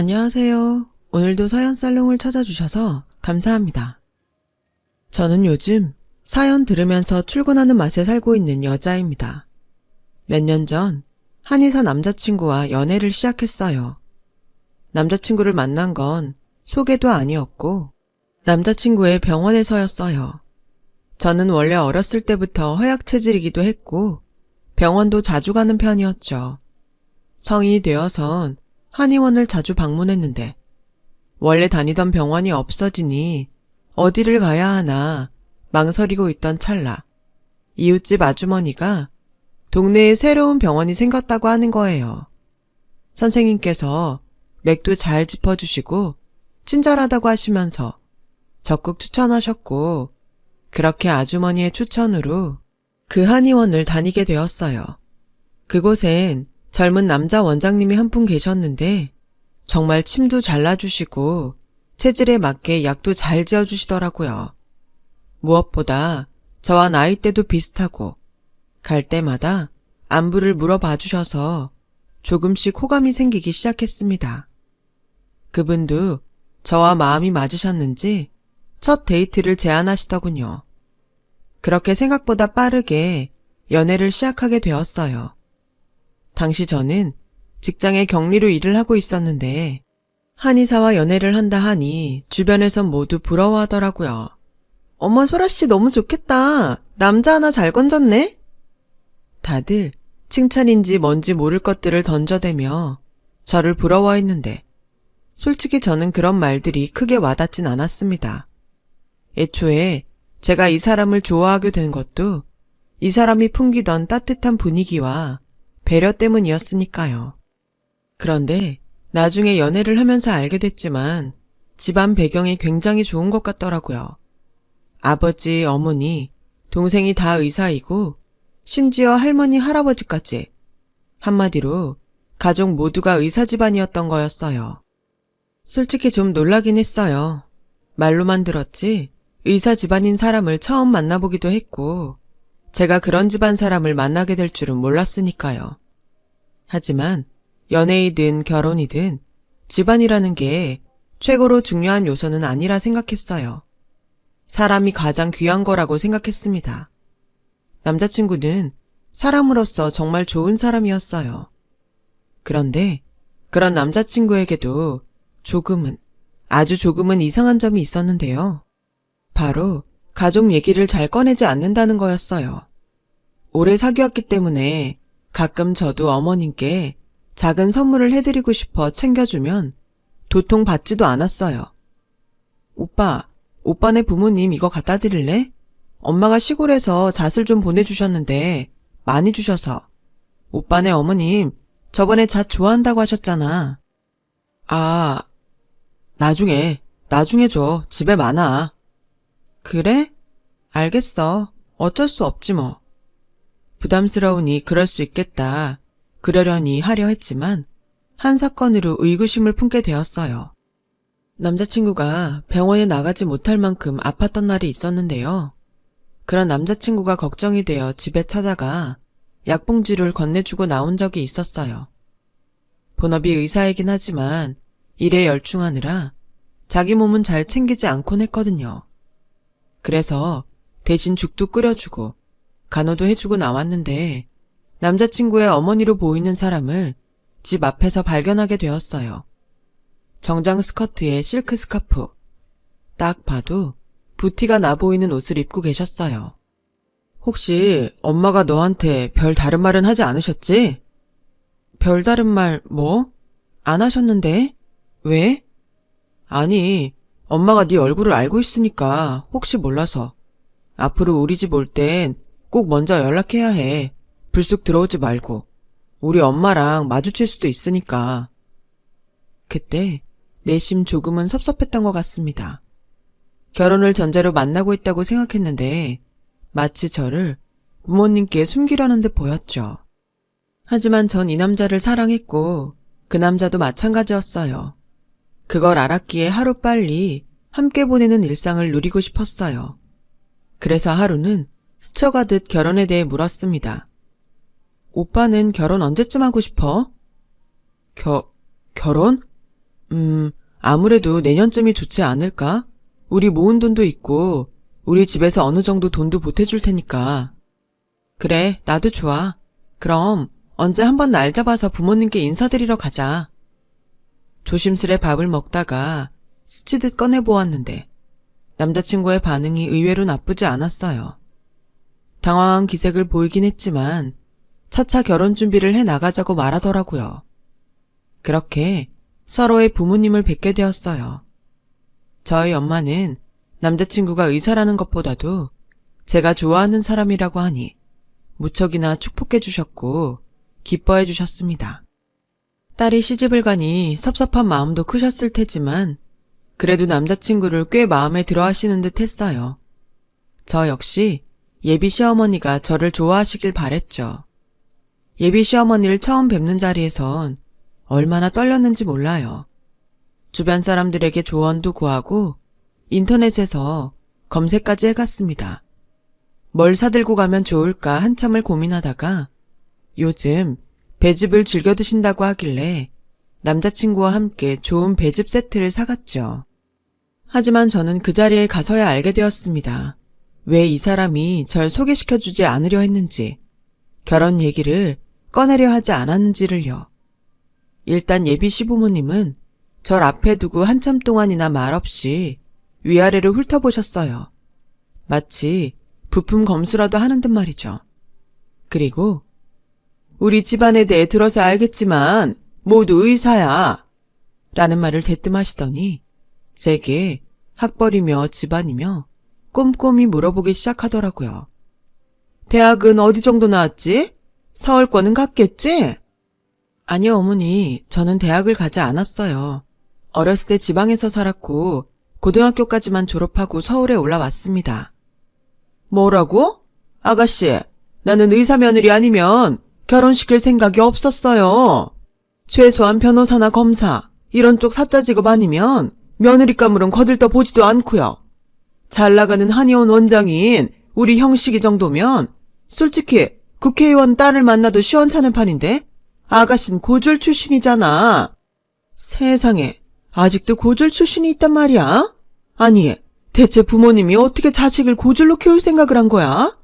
안녕하세요. 오늘도 사연 살롱을 찾아주셔서 감사합니다. 저는 요즘 사연 들으면서 출근하는 맛에 살고 있는 여자입니다. 몇 년 전 한의사 남자친구와 연애를 시작했어요. 남자친구를 만난 건 소개도 아니었고 남자친구의 병원에서였어요. 저는 원래 어렸을 때부터 허약 체질이기도 했고 병원도 자주 가는 편이었죠. 성인이 되어선 한의원을 자주 방문했는데 원래 다니던 병원이 없어지니 어디를 가야 하나 망설이고 있던 찰나 이웃집 아주머니가 동네에 새로운 병원이 생겼다고 하는 거예요. 선생님께서 맥도 잘 짚어주시고 친절하다고 하시면서 적극 추천하셨고 그렇게 아주머니의 추천으로 그 한의원을 다니게 되었어요. 그곳엔 젊은 남자 원장님이 한 분 계셨는데 정말 침도 잘라주시고 체질에 맞게 약도 잘 지어주시더라고요. 무엇보다 저와 나이대도 비슷하고 갈 때마다 안부를 물어봐 주셔서 조금씩 호감이 생기기 시작했습니다. 그분도 저와 마음이 맞으셨는지 첫 데이트를 제안하시더군요. 그렇게 생각보다 빠르게 연애를 시작하게 되었어요. 당시 저는 직장에 격리로 일을 하고 있었는데 한의사와 연애를 한다 하니 주변에선 모두 부러워하더라고요. 어머 소라 씨 너무 좋겠다. 남자 하나 잘 건졌네. 다들 칭찬인지 뭔지 모를 것들을 던져대며 저를 부러워했는데 솔직히 저는 그런 말들이 크게 와닿진 않았습니다. 애초에 제가 이 사람을 좋아하게 된 것도 이 사람이 풍기던 따뜻한 분위기와 배려 때문이었으니까요. 그런데 나중에 연애를 하면서 알게 됐지만 집안 배경이 굉장히 좋은 것 같더라고요. 아버지, 어머니, 동생이 다 의사이고 심지어 할머니, 할아버지까지 한마디로 가족 모두가 의사 집안이었던 거였어요. 솔직히 좀 놀라긴 했어요. 말로만 들었지 의사 집안인 사람을 처음 만나보기도 했고 제가 그런 집안 사람을 만나게 될 줄은 몰랐으니까요. 하지만 연애이든 결혼이든 집안이라는 게 최고로 중요한 요소는 아니라 생각했어요. 사람이 가장 귀한 거라고 생각했습니다. 남자친구는 사람으로서 정말 좋은 사람이었어요. 그런데 그런 남자친구에게도 조금은, 아주 조금은 이상한 점이 있었는데요. 바로 가족 얘기를 잘 꺼내지 않는다는 거였어요. 오래 사귀었기 때문에 가끔 저도 어머님께 작은 선물을 해드리고 싶어 챙겨주면 도통 받지도 않았어요. 오빠, 오빠네 부모님 이거 갖다 드릴래? 엄마가 시골에서 잣을 좀 보내주셨는데 많이 주셔서. 오빠네 어머님 저번에 잣 좋아한다고 하셨잖아. 아, 나중에, 나중에 줘. 집에 많아. 그래? 알겠어. 어쩔 수 없지 뭐. 부담스러우니 그럴 수 있겠다. 그러려니 하려 했지만 한 사건으로 의구심을 품게 되었어요. 남자친구가 병원에 나가지 못할 만큼 아팠던 날이 있었는데요. 그런 남자친구가 걱정이 되어 집에 찾아가 약봉지를 건네주고 나온 적이 있었어요. 본업이 의사이긴 하지만 일에 열중하느라 자기 몸은 잘 챙기지 않곤 했거든요. 그래서 대신 죽도 끓여주고 간호도 해주고 나왔는데 남자친구의 어머니로 보이는 사람을 집 앞에서 발견하게 되었어요. 정장 스커트에 실크 스카프. 딱 봐도 부티가 나 보이는 옷을 입고 계셨어요. 혹시 엄마가 너한테 별 다른 말은 하지 않으셨지? 별다른 말 뭐? 안 하셨는데? 왜? 아니, 엄마가 네 얼굴을 알고 있으니까 혹시 몰라서. 앞으로 우리 집 올 땐 꼭 먼저 연락해야 해. 불쑥 들어오지 말고. 우리 엄마랑 마주칠 수도 있으니까. 그때 내심 조금은 섭섭했던 것 같습니다. 결혼을 전제로 만나고 있다고 생각했는데 마치 저를 부모님께 숨기려는 듯 보였죠. 하지만 전 이 남자를 사랑했고 그 남자도 마찬가지였어요. 그걸 알았기에 하루빨리 함께 보내는 일상을 누리고 싶었어요. 그래서 하루는 스쳐가듯 결혼에 대해 물었습니다. 오빠는 결혼 언제쯤 하고 싶어? 겨, 결혼? 음, 아무래도 내년쯤이 좋지 않을까? 우리 모은 돈도 있고, 우리 집에서 어느 정도 돈도 보태줄 테니까. 그래, 나도 좋아. 그럼 언제 한번 날 잡아서 부모님께 인사드리러 가자. 조심스레 밥을 먹다가 스치듯 꺼내보았는데, 남자친구의 반응이 의외로 나쁘지 않았어요. 당황한 기색을 보이긴 했지만, 차차 결혼 준비를 해 나가자고 말하더라고요. 그렇게 서로의 부모님을 뵙게 되었어요. 저희 엄마는 남자친구가 의사라는 것보다도 제가 좋아하는 사람이라고 하니 무척이나 축복해 주셨고 기뻐해 주셨습니다. 딸이 시집을 가니 섭섭한 마음도 크셨을 테지만 그래도 남자친구를 꽤 마음에 들어 하시는 듯 했어요. 저 역시 예비 시어머니가 저를 좋아하시길 바랬죠. 예비 시어머니를 처음 뵙는 자리에선 얼마나 떨렸는지 몰라요. 주변 사람들에게 조언도 구하고 인터넷에서 검색까지 해갔습니다. 뭘 사들고 가면 좋을까 한참을 고민하다가 요즘 배즙을 즐겨 드신다고 하길래 남자친구와 함께 좋은 배즙 세트를 사갔죠. 하지만 저는 그 자리에 가서야 알게 되었습니다. 왜 이 사람이 절 소개시켜주지 않으려 했는지, 결혼 얘기를 꺼내려 하지 않았는지를요. 일단 예비 시부모님은 절 앞에 두고 한참 동안이나 말없이 위아래를 훑어보셨어요. 마치 부품 검수라도 하는 듯 말이죠. 그리고 우리 집안에 대해 들어서 알겠지만 모두 의사야. 라는 말을 대뜸 하시더니 제게 학벌이며 집안이며 꼼꼼히 물어보기 시작하더라고요. 대학은 어디 정도 나왔지? 서울권은 갔겠지? 아니요, 어머니. 저는 대학을 가지 않았어요. 어렸을 때 지방에서 살았고, 고등학교까지만 졸업하고 서울에 올라왔습니다. 뭐라고? 아가씨, 나는 의사 며느리 아니면 결혼시킬 생각이 없었어요. 최소한 변호사나 검사, 이런 쪽 사자 직업 아니면 며느리감으론 거들떠 보지도 않고요. 잘 나가는 한의원 원장인 우리 형식이 정도면 솔직히 국회의원 딸을 만나도 시원찮은 판인데 아가씨는 고졸 출신이잖아. 세상에 아직도 고졸 출신이 있단 말이야? 아니 대체 부모님이 어떻게 자식을 고졸로 키울 생각을 한 거야?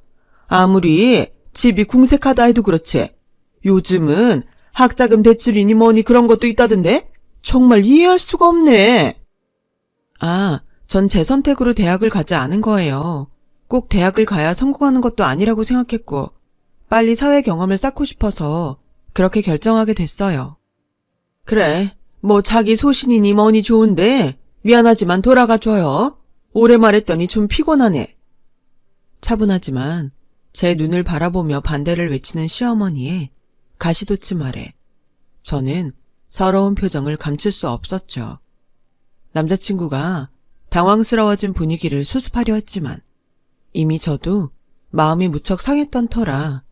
아무리 집이 궁색하다 해도 그렇지. 요즘은 학자금 대출이니 뭐니 그런 것도 있다던데 정말 이해할 수가 없네. 아, 전 제 선택으로 대학을 가지 않은 거예요. 꼭 대학을 가야 성공하는 것도 아니라고 생각했고, 빨리 사회 경험을 쌓고 싶어서 그렇게 결정하게 됐어요. 그래, 뭐 자기 소신이니 뭐니 좋은데, 미안하지만 돌아가 줘요. 오래 말했더니 좀 피곤하네. 차분하지만 제 눈을 바라보며 반대를 외치는 시어머니의 가시돋친 말에 저는 서러운 표정을 감출 수 없었죠. 남자친구가 당황스러워진 분위기를 수습하려 했지만 이미 저도 마음이 무척 상했던 터라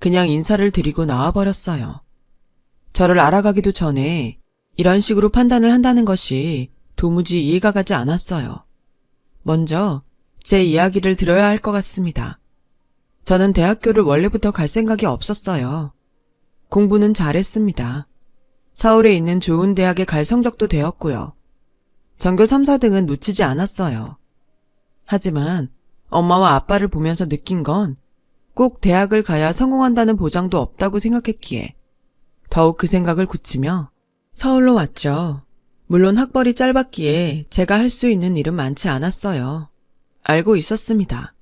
그냥 인사를 드리고 나와버렸어요. 저를 알아가기도 전에 이런 식으로 판단을 한다는 것이 도무지 이해가 가지 않았어요. 먼저 제 이야기를 들어야 할 것 같습니다. 저는 대학교를 원래부터 갈 생각이 없었어요. 공부는 잘했습니다. 서울에 있는 좋은 대학에 갈 성적도 되었고요. 전교 3, 4등은 놓치지 않았어요. 하지만 엄마와 아빠를 보면서 느낀 건 꼭 대학을 가야 성공한다는 보장도 없다고 생각했기에 더욱 그 생각을 굳히며 서울로 왔죠. 물론 학벌이 짧았기에 제가 할 수 있는 일은 많지 않았어요. 알고 있었습니다.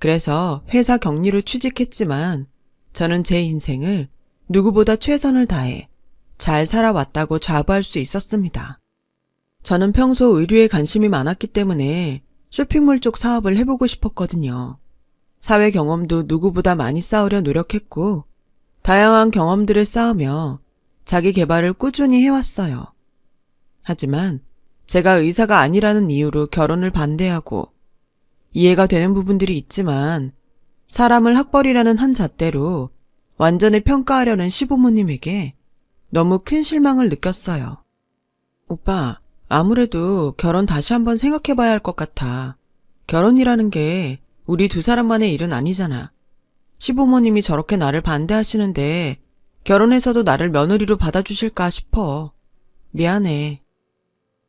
그래서 회사 격리로 취직했지만 저는 제 인생을 누구보다 최선을 다해 잘 살아왔다고 자부할 수 있었습니다. 저는 평소 의류에 관심이 많았기 때문에 쇼핑몰 쪽 사업을 해보고 싶었거든요. 사회 경험도 누구보다 많이 쌓으려 노력했고, 다양한 경험들을 쌓으며 자기 개발을 꾸준히 해왔어요. 하지만 제가 의사가 아니라는 이유로 결혼을 반대하고 이해가 되는 부분들이 있지만 사람을 학벌이라는 한 잣대로 완전히 평가하려는 시부모님에게 너무 큰 실망을 느꼈어요. 오빠, 아무래도 결혼 다시 한번 생각해 봐야 할 것 같아. 결혼이라는 게 우리 두 사람만의 일은 아니잖아. 시부모님이 저렇게 나를 반대하시는데 결혼해서도 나를 며느리로 받아주실까 싶어. 미안해.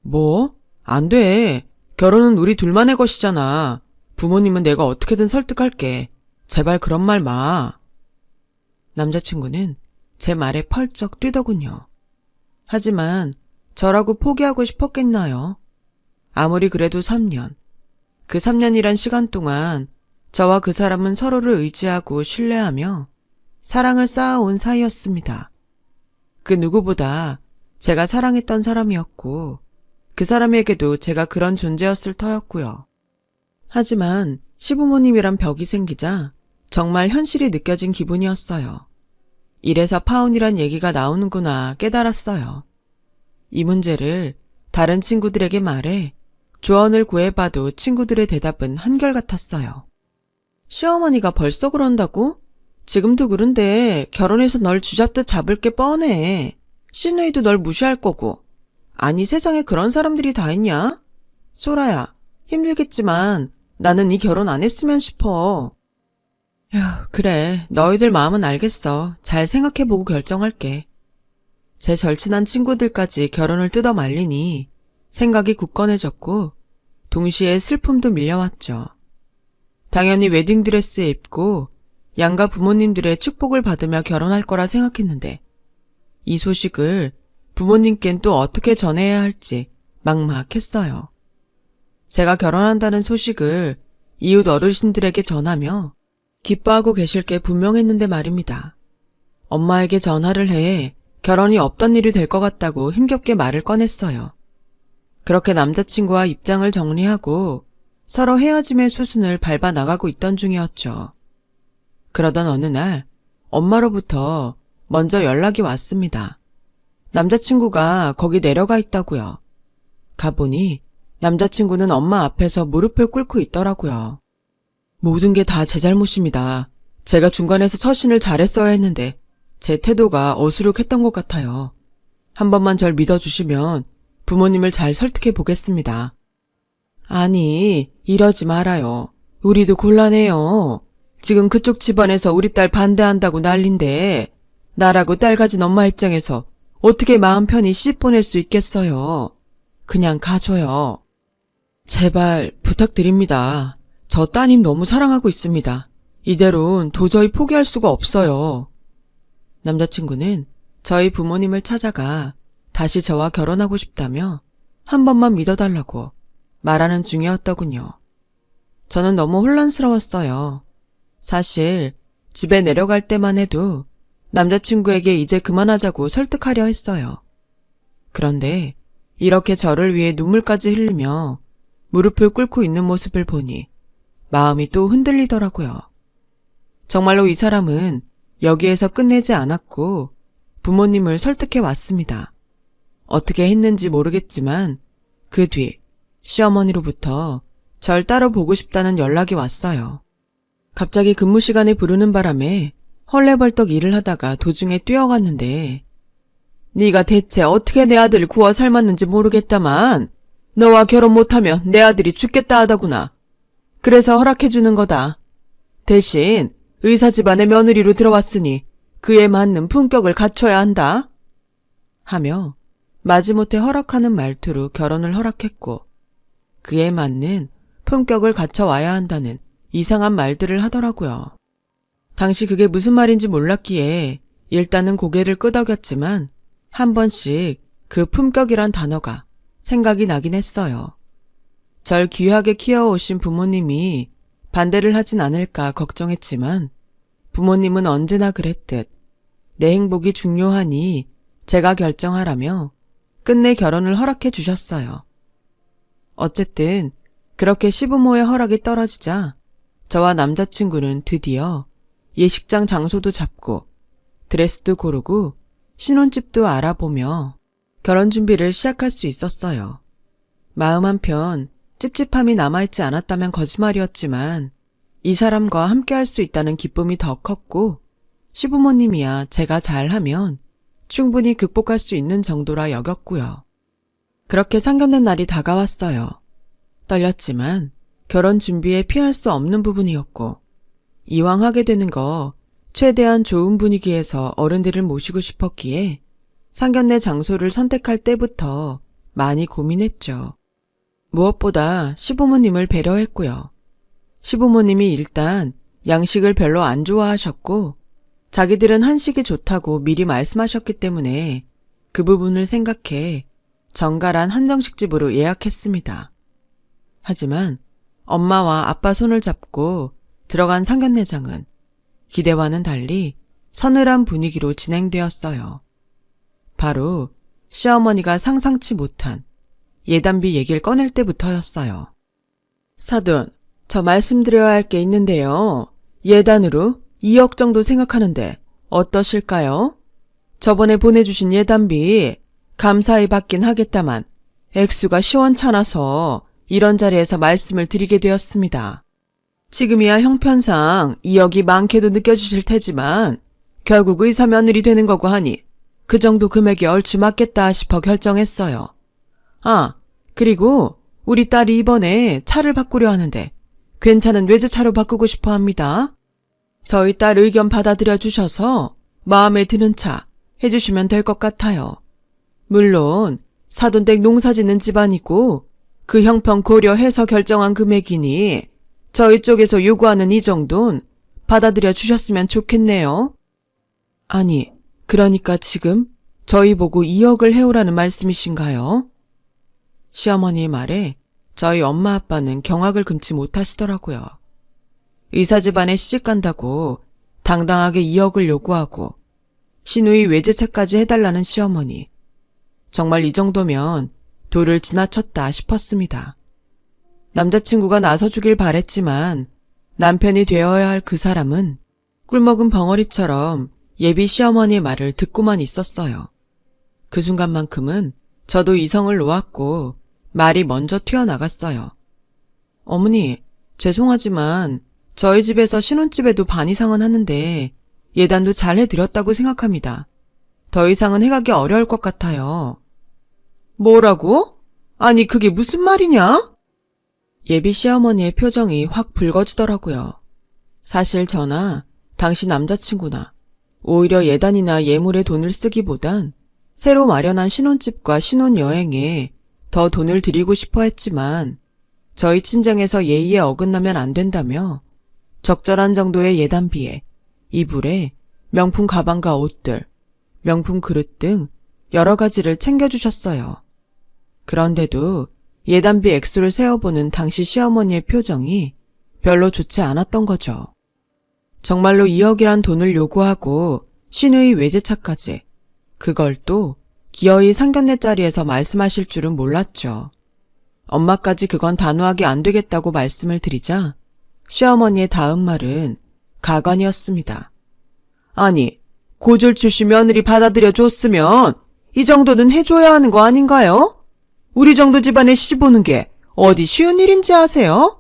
뭐? 안 돼. 결혼은 우리 둘만의 것이잖아. 부모님은 내가 어떻게든 설득할게. 제발 그런 말 마. 남자친구는 제 말에 펄쩍 뛰더군요. 하지만 저라고 포기하고 싶었겠나요? 아무리 그래도 3년. 그 3년이란 시간 동안 저와 그 사람은 서로를 의지하고 신뢰하며 사랑을 쌓아온 사이였습니다. 그 누구보다 제가 사랑했던 사람이었고 그 사람에게도 제가 그런 존재였을 터였고요. 하지만 시부모님이란 벽이 생기자 정말 현실이 느껴진 기분이었어요. 이래서 파혼이란 얘기가 나오는구나 깨달았어요. 이 문제를 다른 친구들에게 말해 조언을 구해봐도 친구들의 대답은 한결같았어요. 시어머니가 벌써 그런다고? 지금도 그런데 결혼해서 널 쥐잡듯 잡을 게 뻔해. 시누이도 널 무시할 거고. 아니 세상에 그런 사람들이 다 있냐? 소라야, 힘들겠지만 나는 이 결혼 안 했으면 싶어. 야, 그래. 너희들 마음은 알겠어. 잘 생각해보고 결정할게. 제 절친한 친구들까지 결혼을 뜯어 말리니 생각이 굳건해졌고 동시에 슬픔도 밀려왔죠. 당연히 웨딩드레스 입고 양가 부모님들의 축복을 받으며 결혼할 거라 생각했는데 이 소식을 부모님께는 또 어떻게 전해야 할지 막막했어요. 제가 결혼한다는 소식을 이웃 어르신들에게 전하며 기뻐하고 계실 게 분명했는데 말입니다. 엄마에게 전화를 해 결혼이 없던 일이 될 것 같다고 힘겹게 말을 꺼냈어요. 그렇게 남자친구와 입장을 정리하고 서로 헤어짐의 수순을 밟아 나가고 있던 중이었죠. 그러던 어느 날 엄마로부터 먼저 연락이 왔습니다. 남자친구가 거기 내려가 있다고요. 가보니 남자친구는 엄마 앞에서 무릎을 꿇고 있더라고요. 모든 게 다 제 잘못입니다. 제가 중간에서 처신을 잘했어야 했는데 제 태도가 어수룩했던 것 같아요. 한 번만 절 믿어주시면 부모님을 잘 설득해 보겠습니다. 아니, 이러지 말아요. 우리도 곤란해요. 지금 그쪽 집안에서 우리 딸 반대한다고 난린데 나라고 딸 가진 엄마 입장에서 어떻게 마음 편히 시집 보낼 수 있겠어요. 그냥 가줘요. 제발 부탁드립니다. 저 따님 너무 사랑하고 있습니다. 이대로는 도저히 포기할 수가 없어요. 남자친구는 저희 부모님을 찾아가 다시 저와 결혼하고 싶다며 한 번만 믿어달라고 말하는 중이었더군요. 저는 너무 혼란스러웠어요. 사실 집에 내려갈 때만 해도 남자친구에게 이제 그만하자고 설득하려 했어요. 그런데 이렇게 저를 위해 눈물까지 흘리며 무릎을 꿇고 있는 모습을 보니 마음이 또 흔들리더라고요. 정말로 이 사람은 여기에서 끝내지 않았고 부모님을 설득해 왔습니다. 어떻게 했는지 모르겠지만 그 뒤 시어머니로부터 절 따로 보고 싶다는 연락이 왔어요. 갑자기 근무 시간에 부르는 바람에 헐레벌떡 일을 하다가 도중에 뛰어갔는데 네가 대체 어떻게 내 아들을 구워 삶았는지 모르겠다만 너와 결혼 못하면 내 아들이 죽겠다 하더구나. 그래서 허락해주는 거다. 대신 의사 집안의 며느리로 들어왔으니 그에 맞는 품격을 갖춰야 한다. 하며 마지못해 허락하는 말투로 결혼을 허락했고 그에 맞는 품격을 갖춰와야 한다는 이상한 말들을 하더라고요. 당시 그게 무슨 말인지 몰랐기에 일단은 고개를 끄덕였지만 한 번씩 그 품격이란 단어가 생각이 나긴 했어요. 절 귀하게 키워오신 부모님이 반대를 하진 않을까 걱정했지만 부모님은 언제나 그랬듯 내 행복이 중요하니 제가 결정하라며 끝내 결혼을 허락해 주셨어요. 어쨌든 그렇게 시부모의 허락이 떨어지자 저와 남자친구는 드디어 예식장 장소도 잡고 드레스도 고르고 신혼집도 알아보며 결혼 준비를 시작할 수 있었어요. 마음 한편 찝찝함이 남아있지 않았다면 거짓말이었지만 이 사람과 함께 할 수 있다는 기쁨이 더 컸고 시부모님이야 제가 잘하면 충분히 극복할 수 있는 정도라 여겼고요. 그렇게 상견례 날이 다가왔어요. 떨렸지만 결혼 준비에 피할 수 없는 부분이었고 이왕 하게 되는 거 최대한 좋은 분위기에서 어른들을 모시고 싶었기에 상견례 장소를 선택할 때부터 많이 고민했죠. 무엇보다 시부모님을 배려했고요. 시부모님이 일단 양식을 별로 안 좋아하셨고, 자기들은 한식이 좋다고 미리 말씀하셨기 때문에 그 부분을 생각해 정갈한 한정식집으로 예약했습니다. 하지만 엄마와 아빠 손을 잡고 들어간 상견례장은 기대와는 달리 서늘한 분위기로 진행되었어요. 바로 시어머니가 상상치 못한 예단비 얘기를 꺼낼 때부터였어요. 사돈, 저 말씀드려야 할 게 있는데요. 예단으로 2억 정도 생각하는데 어떠실까요? 저번에 보내주신 예단비 감사히 받긴 하겠다만 액수가 시원찮아서 이런 자리에서 말씀을 드리게 되었습니다. 지금이야 형편상 2억이 많게도 느껴지실 테지만 결국 의사 며느리 되는 거고 하니 그 정도 금액이 얼추 맞겠다 싶어 결정했어요. 아, 그리고 우리 딸이 이번에 차를 바꾸려 하는데 괜찮은 외제차로 바꾸고 싶어 합니다. 저희 딸 의견 받아들여 주셔서 마음에 드는 차 해주시면 될 것 같아요. 물론 사돈댁 농사 짓는 집안이고 그 형편 고려해서 결정한 금액이니 저희 쪽에서 요구하는 이 정도는 받아들여 주셨으면 좋겠네요. 아니, 그러니까 지금 저희 보고 2억을 해오라는 말씀이신가요? 시어머니의 말에 저희 엄마 아빠는 경악을 금치 못하시더라고요. 의사 집안에 시집 간다고 당당하게 2억을 요구하고 신우이 외제차까지 해달라는 시어머니. 정말 이 정도면 도를 지나쳤다 싶었습니다. 남자친구가 나서주길 바랬지만 남편이 되어야 할 그 사람은 꿀먹은 벙어리처럼 예비 시어머니의 말을 듣고만 있었어요. 그 순간만큼은 저도 이성을 놓았고 말이 먼저 튀어나갔어요. 어머니, 죄송하지만 저희 집에서 신혼집에도 반 이상은 하는데 예단도 잘 해드렸다고 생각합니다. 더 이상은 해가기 어려울 것 같아요. 뭐라고? 아니, 그게 무슨 말이냐? 예비 시어머니의 표정이 확 붉어지더라고요. 사실 저나 당시 남자친구나 오히려 예단이나 예물에 돈을 쓰기보단 새로 마련한 신혼집과 신혼여행에 더 돈을 들이고 싶어 했지만 저희 친정에서 예의에 어긋나면 안 된다며 적절한 정도의 예단비에 이불에 명품 가방과 옷들, 명품 그릇 등 여러 가지를 챙겨주셨어요. 그런데도 예단비 액수를 세어보는 당시 시어머니의 표정이 별로 좋지 않았던 거죠. 정말로 2억이란 돈을 요구하고 신우의 외제차까지 그걸 또 기어이 상견례 자리에서 말씀하실 줄은 몰랐죠. 엄마까지 그건 단호하게 안 되겠다고 말씀을 드리자 시어머니의 다음 말은 가관이었습니다. 아니, 고졸 출신 며느리 받아들여 줬으면 이 정도는 해줘야 하는 거 아닌가요? 우리 정도 집안에 시집 오는 게 어디 쉬운 일인지 아세요?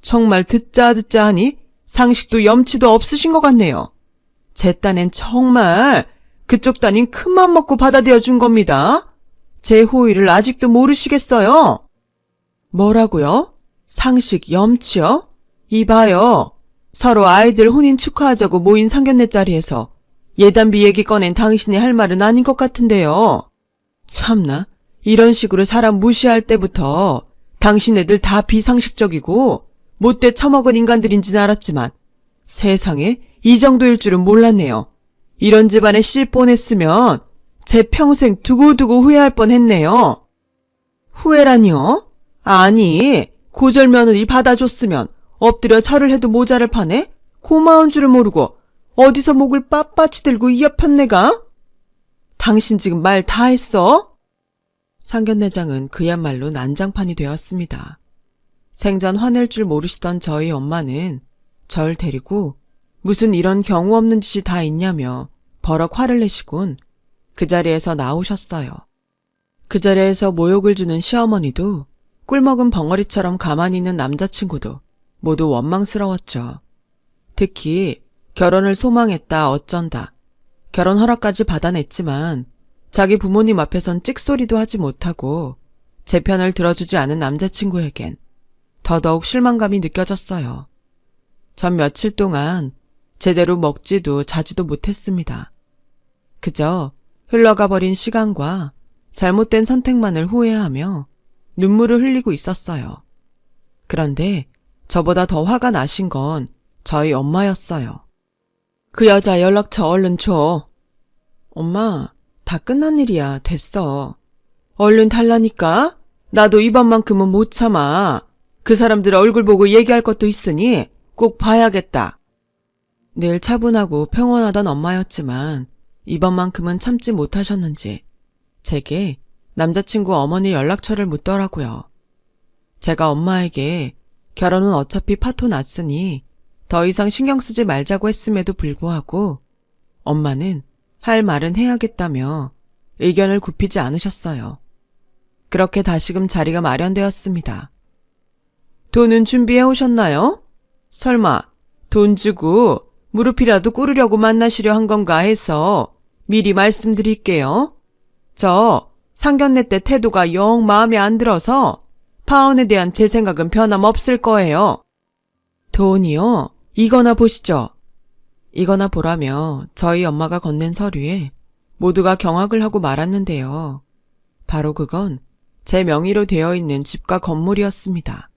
정말 듣자 듣자 하니 상식도 염치도 없으신 것 같네요. 제 딴엔 정말 그쪽 따님 큰맘 먹고 받아들여 준 겁니다. 제 호의를 아직도 모르시겠어요? 뭐라고요? 상식, 염치요? 이봐요. 서로 아이들 혼인 축하하자고 모인 상견례 자리에서 예단비 얘기 꺼낸 당신이 할 말은 아닌 것 같은데요. 참나, 이런 식으로 사람 무시할 때부터 당신 애들 다 비상식적이고 못돼 처먹은 인간들인지는 알았지만 세상에 이 정도일 줄은 몰랐네요. 이런 집안에 씨 뻔했으면 제 평생 두고두고 후회할 뻔했네요. 후회라니요? 아니, 고절 며느리 받아줬으면 엎드려 절을 해도 모자를 파네? 고마운 줄을 모르고 어디서 목을 빳빳이 들고 이어편 내가? 당신 지금 말 다 했어? 상견례장은 그야말로 난장판이 되었습니다. 생전 화낼 줄 모르시던 저희 엄마는 절 데리고 무슨 이런 경우 없는 짓이 다 있냐며 버럭 화를 내시곤 그 자리에서 나오셨어요. 그 자리에서 모욕을 주는 시어머니도 꿀먹은 벙어리처럼 가만히 있는 남자친구도 모두 원망스러웠죠. 특히 결혼을 소망했다 어쩐다. 결혼 허락까지 받아냈지만 자기 부모님 앞에선 찍소리도 하지 못하고 제 편을 들어주지 않은 남자친구에겐 더더욱 실망감이 느껴졌어요. 전 며칠 동안 제대로 먹지도 자지도 못했습니다. 그저 흘러가 버린 시간과 잘못된 선택만을 후회하며 눈물을 흘리고 있었어요. 그런데 저보다 더 화가 나신 건 저희 엄마였어요. 그 여자 연락처 얼른 줘. 엄마, 다 끝난 일이야. 됐어. 얼른 달라니까? 나도 이번만큼은 못 참아. 그 사람들 얼굴 보고 얘기할 것도 있으니 꼭 봐야겠다. 늘 차분하고 평온하던 엄마였지만 이번만큼은 참지 못하셨는지 제게 남자친구 어머니 연락처를 묻더라고요. 제가 엄마에게 결혼은 어차피 파토 났으니 더 이상 신경 쓰지 말자고 했음에도 불구하고 엄마는 할 말은 해야겠다며 의견을 굽히지 않으셨어요. 그렇게 다시금 자리가 마련되었습니다. 돈은 준비해 오셨나요? 설마 돈 주고 무릎이라도 꿇으려고 만나시려 한 건가 해서 미리 말씀드릴게요. 저 상견례 때 태도가 영 마음에 안 들어서 파혼에 대한 제 생각은 변함없을 거예요. 돈이요? 이거나 보시죠. 이거나 보라며 저희 엄마가 건넨 서류에 모두가 경악을 하고 말았는데요. 바로 그건 제 명의로 되어 있는 집과 건물이었습니다.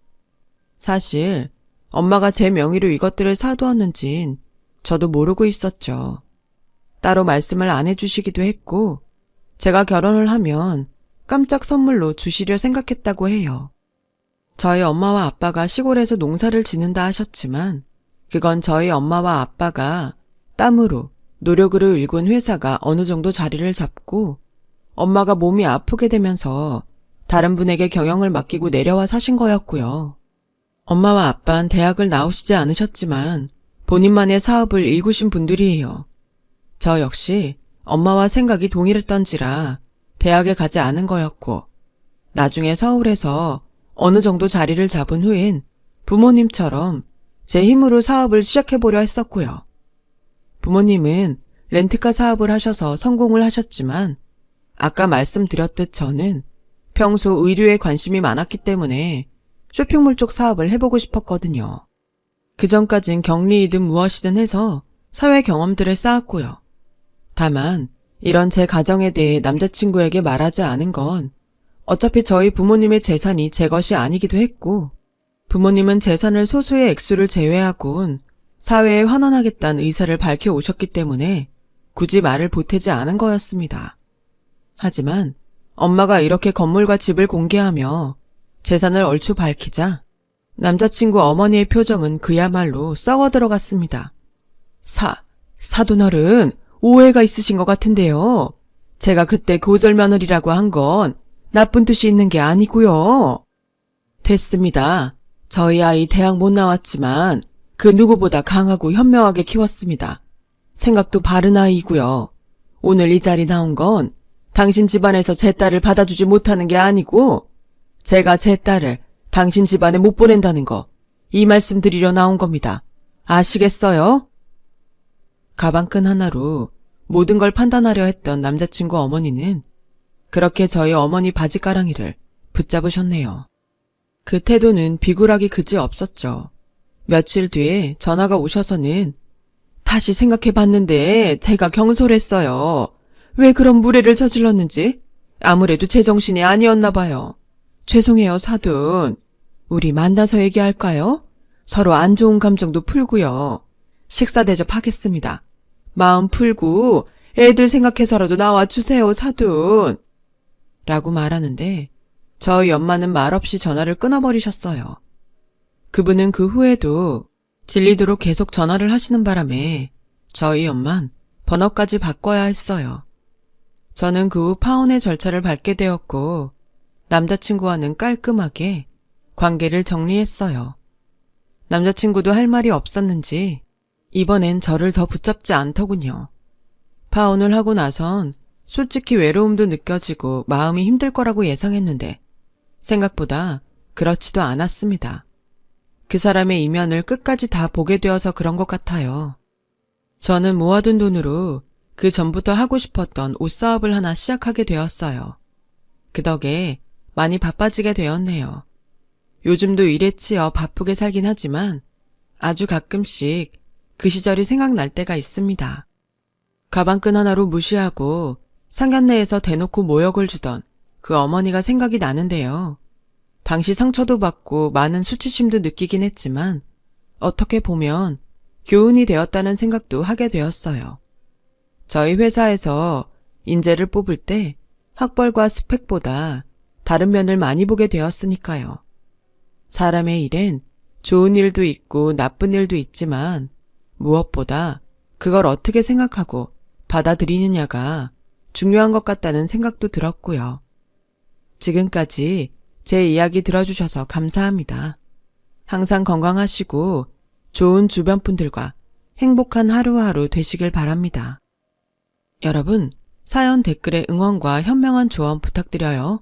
사실 엄마가 제 명의로 이것들을 사두었는진 저도 모르고 있었죠. 따로 말씀을 안 해주시기도 했고 제가 결혼을 하면 깜짝 선물로 주시려 생각했다고 해요. 저희 엄마와 아빠가 시골에서 농사를 지는다 하셨지만 그건 저희 엄마와 아빠가 땀으로 노력으로 일군 회사가 어느 정도 자리를 잡고 엄마가 몸이 아프게 되면서 다른 분에게 경영을 맡기고 내려와 사신 거였고요. 엄마와 아빠는 대학을 나오시지 않으셨지만 본인만의 사업을 일구신 분들이에요. 저 역시 엄마와 생각이 동일했던지라 대학에 가지 않은 거였고 나중에 서울에서 어느 정도 자리를 잡은 후엔 부모님처럼 제 힘으로 사업을 시작해보려 했었고요. 부모님은 렌트카 사업을 하셔서 성공을 하셨지만 아까 말씀드렸듯 저는 평소 의류에 관심이 많았기 때문에 쇼핑몰 쪽 사업을 해보고 싶었거든요. 그 전까진 격리이든 무엇이든 해서 사회 경험들을 쌓았고요. 다만 이런 제 가정에 대해 남자친구에게 말하지 않은 건 어차피 저희 부모님의 재산이 제 것이 아니기도 했고 부모님은 재산을 소수의 액수를 제외하곤 사회에 환원하겠다는 의사를 밝혀 오셨기 때문에 굳이 말을 보태지 않은 거였습니다. 하지만 엄마가 이렇게 건물과 집을 공개하며 재산을 얼추 밝히자 남자친구 어머니의 표정은 그야말로 썩어 들어갔습니다. 사, 사돈어른 오해가 있으신 것 같은데요. 제가 그때 고절 며느리라고 한 건 나쁜 뜻이 있는 게 아니고요. 됐습니다. 저희 아이 대학 못 나왔지만 그 누구보다 강하고 현명하게 키웠습니다. 생각도 바른 아이고요. 오늘 이 자리 나온 건 당신 집안에서 제 딸을 받아주지 못하는 게 아니고 제가 제 딸을 당신 집안에 못 보낸다는 거 이 말씀 드리려 나온 겁니다. 아시겠어요? 가방끈 하나로 모든 걸 판단하려 했던 남자친구 어머니는 그렇게 저희 어머니 바지가랑이를 붙잡으셨네요. 그 태도는 비굴하기 그지 없었죠. 며칠 뒤에 전화가 오셔서는 다시 생각해 봤는데 제가 경솔했어요. 왜 그런 무례를 저질렀는지 아무래도 제 정신이 아니었나 봐요. 죄송해요, 사돈. 우리 만나서 얘기할까요? 서로 안 좋은 감정도 풀고요. 식사 대접하겠습니다. 마음 풀고 애들 생각해서라도 나와주세요, 사돈. 라고 말하는데 저희 엄마는 말없이 전화를 끊어버리셨어요. 그분은 그 후에도 질리도록 계속 전화를 하시는 바람에 저희 엄만 번호까지 바꿔야 했어요. 저는 그 후 파혼의 절차를 밟게 되었고 남자친구와는 깔끔하게 관계를 정리했어요. 남자친구도 할 말이 없었는지 이번엔 저를 더 붙잡지 않더군요. 파혼을 하고 나선 솔직히 외로움도 느껴지고 마음이 힘들 거라고 예상했는데 생각보다 그렇지도 않았습니다. 그 사람의 이면을 끝까지 다 보게 되어서 그런 것 같아요. 저는 모아둔 돈으로 그 전부터 하고 싶었던 옷 사업을 하나 시작하게 되었어요. 그 덕에 많이 바빠지게 되었네요. 요즘도 일에 치여 바쁘게 살긴 하지만 아주 가끔씩 그 시절이 생각날 때가 있습니다. 가방끈 하나로 무시하고 상견례에서 대놓고 모욕을 주던 그 어머니가 생각이 나는데요. 당시 상처도 받고 많은 수치심도 느끼긴 했지만 어떻게 보면 교훈이 되었다는 생각도 하게 되었어요. 저희 회사에서 인재를 뽑을 때 학벌과 스펙보다 다른 면을 많이 보게 되었으니까요. 사람의 일엔 좋은 일도 있고 나쁜 일도 있지만 무엇보다 그걸 어떻게 생각하고 받아들이느냐가 중요한 것 같다는 생각도 들었고요. 지금까지 제 이야기 들어주셔서 감사합니다. 항상 건강하시고 좋은 주변 분들과 행복한 하루하루 되시길 바랍니다. 여러분, 사연 댓글에 응원과 현명한 조언 부탁드려요.